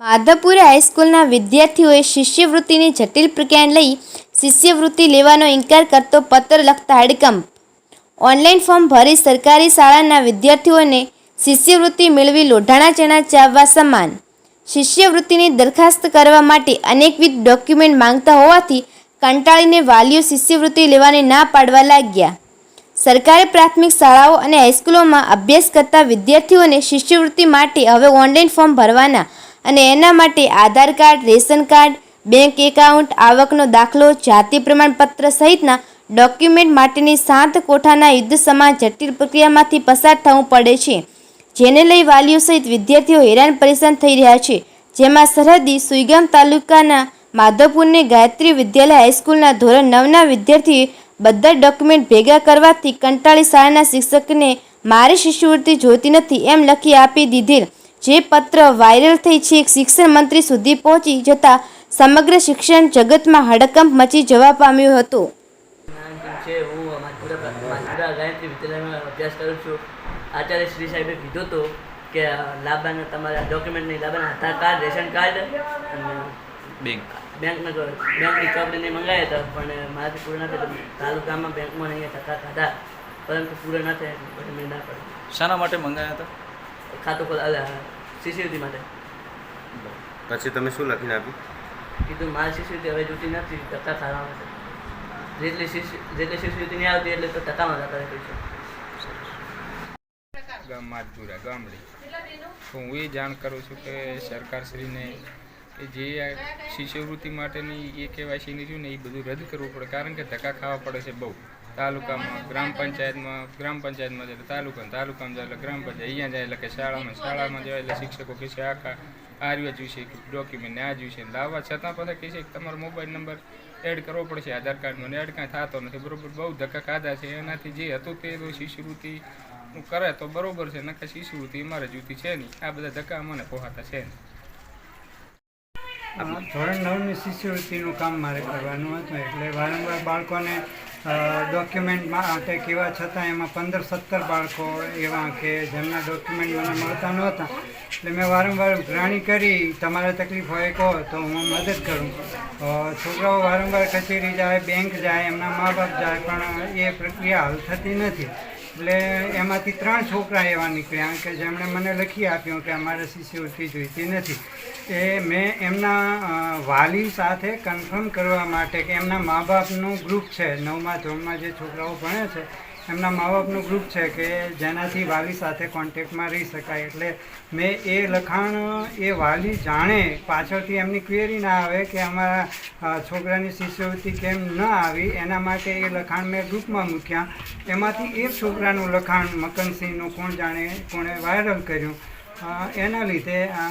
માધવપુર હાઈસ્કૂલના વિદ્યાર્થીઓએ શિષ્યવૃત્તિની જટિલ પ્રક્રિયાને લઈ શિષ્યવૃત્તિ લેવાનો ઇનકાર કરતો પત્ર લખતા હડકંપ ઓનલાઈન ફોર્મ ભરી સરકારી શાળાના વિદ્યાર્થીઓને શિષ્યવૃત્તિ મેળવી લોઢાણા ચણા ચાવવા સમાન. શિષ્યવૃત્તિની દરખાસ્ત કરવા માટે અનેકવિધ ડોક્યુમેન્ટ માંગતા હોવાથી કંટાળીને વાલીઓ શિષ્યવૃત્તિ લેવાની ના પાડવા લાગ્યા. સરકારી પ્રાથમિક શાળાઓ અને હાઈસ્કૂલોમાં અભ્યાસ કરતા વિદ્યાર્થીઓને શિષ્યવૃત્તિ માટે હવે ઓનલાઈન ફોર્મ ભરવાના અને એના માટે Aadhaar card, ration card, bank account, આવકનો દાખલો, જાતિ પ્રમાણપત્ર સહિતના ડોક્યુમેન્ટ માટેની સાત કોઠાના યુદ્ધ સમાન જટિલ પ્રક્રિયામાંથી પસાર થવું પડે છે. જેને લઈ વાલીઓ સહિત વિદ્યાર્થીઓ હેરાન પરેશાન થઈ રહ્યા છે. જેમાં સરહદી સુઈગામ તાલુકાના માધવપુરની ગાયત્રી વિદ્યાલય હાઈસ્કૂલના ધોરણ નવના વિદ્યાર્થીએ બધા ડોક્યુમેન્ટ ભેગા કરવાથી કંટાળી શાળાના શિક્ષકને, મારી શિષ્યવૃત્તિ જોઈતી નથી એમ લખી આપી દીધેલ. જે પત્ર વાયરલ થઈ છે શિક્ષણ મંત્રી સુધી પહોંચી જતા સમગ્ર શિક્ષણ જગતમાં હડકંપ મચી જવા પામ્યો હતો. છે હું ગાયત્રી વિદ્યાલયમાં અભ્યાસ કરું છું. આચાર્ય શ્રી સાહેબે કીધું હતું કે લાભાના તમારા ડોક્યુમેન્ટની લાભાના આધાર કાર્ડ રેશન કાર્ડ અને બેંક બેંકના બેંકની ચોપડીને મંગાવ્યા હતા પણ મારાથી પૂરા ના થયા. તાલુકામાં બેંકમાં અહીંયા ટકા ખાધા પરંતુ પૂરા ના થયા મેં ના પડ્યું. શાના માટે મંગાયા હતા? ખાતું ખોલ શિષ્યવૃત્તિ માટે. પછી તમે શું લખીને આપ્યું? કીધું મારી શિષ્યવૃત્તિ હવે જોતી નથી ટકા થવા માટે જેટલી શિષ્ય જેટલી શિષ્યવૃત્તિ નહીં આવતી એટલે તો ટકામાં જતા રહે છે ગામ માધપુરા ગામડી. હું એ જાણ કરું છું કે સરકારશ્રીને કે જે આ શિષ્યવૃત્તિ માટેની એ કેવાયસીની રહ્યું ને એ બધું રદ કરવું પડે કારણ કે ધક્કા ખાવા પડે છે બહુ. તાલુકામાં, ગ્રામ પંચાયતમાં ગ્રામ પંચાયતમાં જાય તાલુકામાં તાલુકામાં જાય એટલે ગ્રામ પંચાયત, અહીંયા જાય એટલે કે શાળામાં શાળામાં જાય એટલે શિક્ષકો કહે છે, આખા આર્ય જોઈશે ડોક્યુમેન્ટ આ જોઈશે લાવવા છતાં પાછા કહે છે કે તમારો મોબાઈલ નંબર એડ કરવો પડશે, આધાર કાર્ડમાં એડ કાંઈ થતો નથી. બરોબર, બહુ ધક્કા ખાધા છે. એનાથી જે હતું તે શિષ્યવૃત્તિ કરે તો બરોબર છે, નકર શિષ્યવૃત્તિ અમારે જૂતી છે નહીં. આ બધા ધક્કા મને પોહાતા છે નહીં. ધોરણ નવની શિષ્યવૃત્તિનું કામ મારે કરવાનું હતું, એટલે વારંવાર બાળકોને ડોક્યુમેન્ટ માટે કેવા છતાં એમાં પંદર સત્તર બાળકો એવા કે જેમના ડોક્યુમેન્ટ મને મળતા નહોતા. એટલે મેં વારંવાર ઉઘરાણી કરી, તમારે તકલીફ હોય કહો, તો હું મદદ કરું. છોકરાઓ વારંવાર કચેરી જાય, બેંક જાય, એમના મા બાપ જાય, પણ એ પ્રક્રિયા હાલ થતી નથી. એટલે એમાંથી ત્રણ છોકરા એવા નીકળ્યા કે જેમણે મને લખી આપ્યું કે અમારે શિષ્યવૃત્તિ જોઈતી નથી. એ મેં એમના વાલી સાથે કન્ફર્મ કરવા માટે કે એમના મા બાપનું ગ્રુપ છે, નવમા ધોરણમાં જે છોકરાઓ ભણે છે એમના મા બાપનું ગ્રુપ છે કે જેનાથી વાલી સાથે કોન્ટેક્ટમાં રહી શકાય. એટલે મેં એ લખાણ, એ વાલી જાણે, પાછળથી એમની ક્વેરી ના આવે કે અમારા છોકરાની શિષ્યવૃત્તિ કેમ ન આવી, એના માટે એ લખાણ મેં ગ્રુપમાં મૂક્યા. એમાંથી એક છોકરાનું લખાણ મકનસિંહનું કોણ જાણે, કોણે વાયરલ કર્યું. એના લીધે આ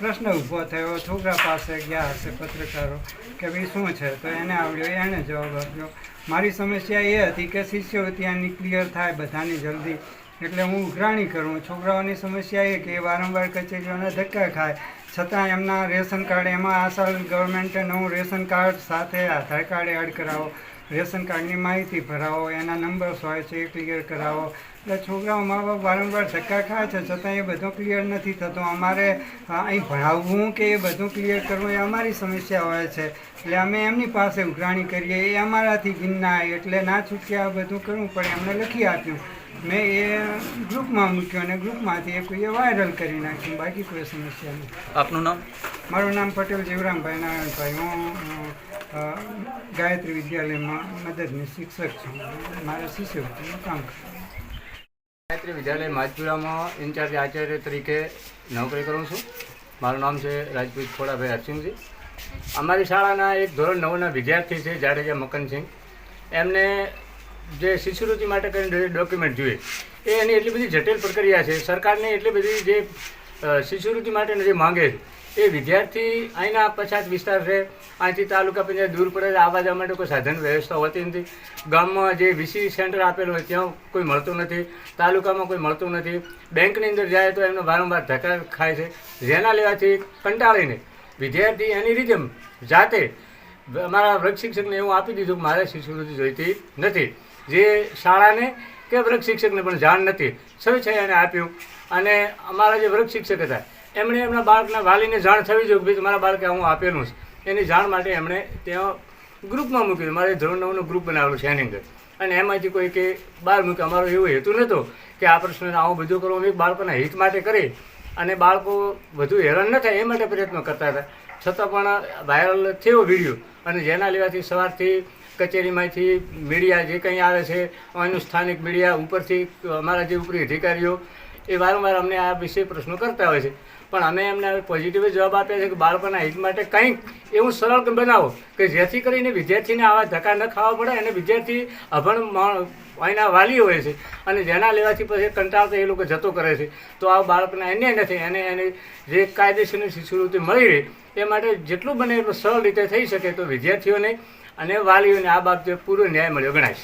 પ્રશ્ન ઊભો થયો. છોકરા પાસે ગયા હશે પત્રકારો કે ભાઈ શું છે? તો એને આવડ્યો એણે જવાબ આપ્યો. મારી સમસ્યા એ હતી કે શિષ્યવૃત્તિ આની ક્લિયર થાય બધાની જલ્દી. એટલે હું ઉઘરાણી કરું. છોકરાઓની સમસ્યા એ કે વારંવાર કચેરીઓના ધક્કા ખાય. છતાં એમના રેશન કાર્ડ એમાં આ સાલ ગવર્મેન્ટે નવું રેશન કાર્ડ સાથે આધાર કાર્ડ એડ કરાવો. રેશન કાર્ડની માહિતી ભરાવો એના નંબર્સ હોય છે એ ક્લિયર કરાવો. એટલે છોકરાઓ મા બાપ વારંવાર ધક્કા ખાય છે છતાં એ બધું ક્લિયર નથી થતો. અમારે અહીં ભણાવવું કે એ બધું ક્લિયર કરવું એ અમારી સમસ્યા હોય છે. એટલે અમે એમની પાસે ઉઘરાણી કરીએ એ અમારાથી ગિન્ના એટલે ના છૂટકે આ બધું કરવું પડે. એમને લખી આપ્યું. મેં એ ગ્રુપમાં મૂક્યો અને ગ્રુપમાંથી એ કોઈએ વાયરલ કરી નાખ્યું. બાકી કોઈ સમસ્યા નથી. આપનું નામ? મારું નામ પટેલ જીવરામભાઈ નારાયણભાઈ. હું ગાયત્રી વિદ્યાલયમાં મદદની શિક્ષક છું. મારે શિષ્યવૃત્તિનું કામ કરું ગાયત્રી વિદ્યાલય માજપુરામાં ઇન્ચાર્જ આચાર્ય તરીકે નોકરી કરું છું. મારું નામ છે રાજપૂત ખોડાભાઈ હરસિંહજી. અમારી શાળાના એક ધોરણ નવના વિદ્યાર્થી છે, જાડેજા મકનસિંહ. એમને જે શિષ્યવૃત્તિ માટે કરીને ડોક્યુમેન્ટ જોઈએ, એ એની એટલી બધી જટિલ પ્રક્રિયા છે. સરકારને એટલી બધી જે શિષ્યવૃત્તિ માટેનું જે માંગે છે, એ વિદ્યાર્થી અહીંના પછાત વિસ્તાર છે. અહીંથી તાલુકા પંચાયત દૂર પડે આવવા જવા માટે કોઈ સાધન વ્યવસ્થા હોતી નથી. ગામમાં જે વીસી સેન્ટર આપેલું હોય, ત્યાં કોઈ મળતું નથી. તાલુકામાં કોઈ મળતું નથી. બેંકની અંદર જાય તો એમનો વારંવાર ધક્કા ખાય છે. જેના લેવાથી કંટાળીને વિદ્યાર્થી એની રીતે જાતે અમારા વૃક્ષ શિક્ષકને એવું આપી દીધું કે મારે શિષ્યવૃત્તિ જોઈતી નથી. જે શાળાને કે વૃક્ષ શિક્ષકને પણ જાણ નથી. સૌ છે એને આપ્યું. અને અમારા જે વૃક્ષ શિક્ષક હતા, એમણે એમના બાળકના વાલીને જાણ થવી જોઈએ કે ભાઈ તમારા બાળકે હું આપેલું છે. એની જાણ માટે એમણે ત્યાં ગ્રુપમાં મૂક્યું મારે ધોરણ નવનું ગ્રુપ બનાવેલું છે એની અંદર. અને એમાંથી કોઈ કે બહાર મૂકે અમારો એવો હેતુ નહોતો કે આ પ્રશ્નને આવું બધું કરવું. અમે બાળકોના હિત માટે કરી અને બાળકો વધુ હેરાન ન થાય એ માટે પ્રયત્ન કરતા હતા. છતાં પણ વાયરલ થયો વીડિયો અને જેના લેવાથી સવારથી કચેરીમાંથી મીડિયા જે કંઈ આવે છે અહીંનું સ્થાનિક મીડિયા ઉપરથી અમારા જે ઉપરી અધિકારીઓ એ વારંવાર અમને આ વિશે પ્રશ્નો કરતા હોય છે. પણ અમે એમને પોઝિટિવ જવાબ આપ્યા છે કે બાળકોના હિત માટે કંઈક એવું સરળ બનાવો કે જેથી કરીને વિદ્યાર્થીને આવા ધક્કા ન ખાવા પડે અને વિદ્યાર્થી અભણ અહીંના વાલી હોય છે અને જેના લેવાથી પછી કંટાળતો એ લોકો જતો કરે છે. તો આ બાળકને એને નથી એને એને જે કાયદેસરની શિષ્યવૃત્તિ મળી રહે એ માટે જેટલું બને એટલું સરળ રીતે થઈ શકે તો વિદ્યાર્થીઓને અને વાલીઓને આ બાબતે પૂરો ન્યાય મળ્યો ગણાય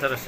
સરસ.